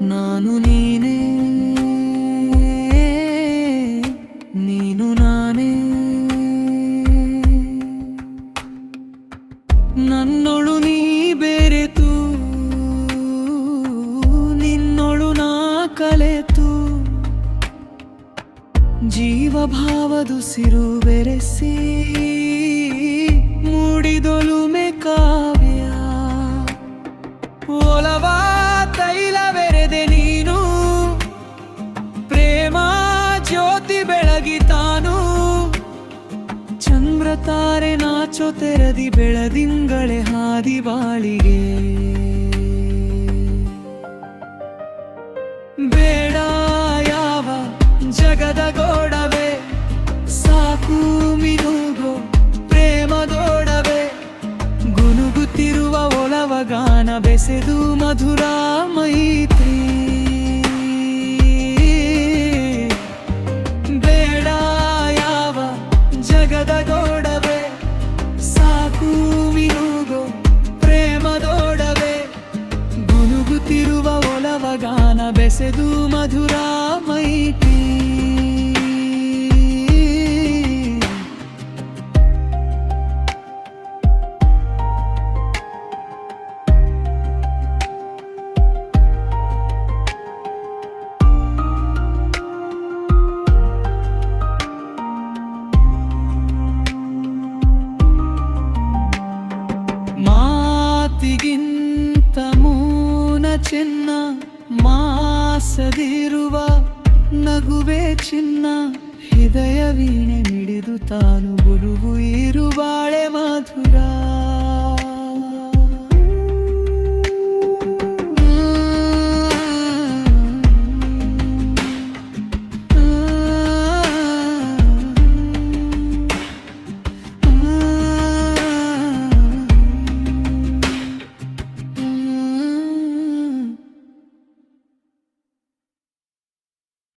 ನಾನು ನೀನೇ ನೀನು ನಾನೇ. ನನ್ನೊಳು ನೀ ಬೆರೆತು ನಿನ್ನೊಳು ನಾ ಕಲೆತು. ಜೀವಭಾವದುಸಿರು ಬೆರೆಸಿ ತಾರೆ ನಾಚೋ ತೆರದಿ ಬೆಳದಿಂಗಳೆ ಹಾದಿ ಬಾಳಿಗೆ. ಬೇಡ ಯಾವ ಜಗದ ಗೋಡವೆ, ಸಾಕು ಮಿನುಗೋ ಪ್ರೇಮದೋಡವೆ. ಗುನುಗುತ್ತಿರುವ ಒಳವ ಗಾನ ಬೆಸೆದು ಮಧುರ ಮೈತ್ರಿ. ಒಲವ ಗಾನ ಬೆಸೆದು ಮಧುರ ಮೈಟಿ ಮಾತಿಗಿಂತ ನಿಲ್ಲಿಸದಿರುವ ನಗುವೆ ಚಿನ್ನ ಹೃದಯ ವೀಣೆ ಮಿಡಿದು ತಾನು ಗುರುವು ಇರುವಾಳೆ ಮಾಧುರ